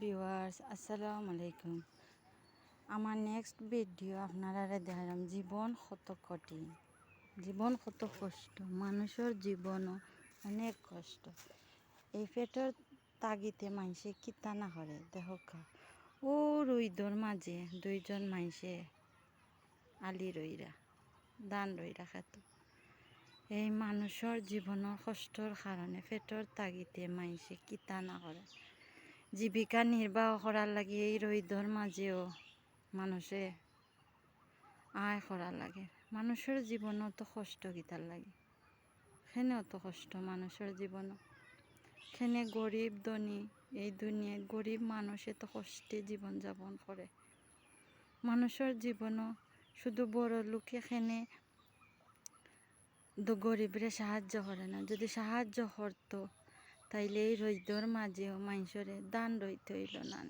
Viewers, আসসালামু আলাইকুম। আমার নেক্সট ভিডিও আপনারা দেখালাম, জীবন কত কঠিন। জীবন কত কষ্ট, মানুষের জীবনও অনেক কষ্ট। এই পেটের তাগিতে মানুষে কিতা না করে, দেখা ও রুইদর মাঝে দুইজন মানুষে আলি রইরা, দান রইরা খাত এই মানুষের জীবনের কষ্টর কারণে পেটের তাগিতে মানুষে কিতা না করে। জীবিকা নির্বাহ করার লাগে এই রইদর মাঝেও মানুষে আয় করার লাগে। মানুষের জীবনও তো কষ্ট গীতার লাগে। সেনেও তো কষ্ট মানুষের জীবনও সেনে গরিব ধনী, এই দুনিয়ায় গরিব মানুষে তো কষ্টে জীবনযাপন করে মানুষের জীবনও শুধু বড় লোকে এখানে গরিবরে সাহায্য করে না। যদি সাহায্য করতো তাইলে এই রৈদর মাঝেও মানুষের দান রইতে হইল না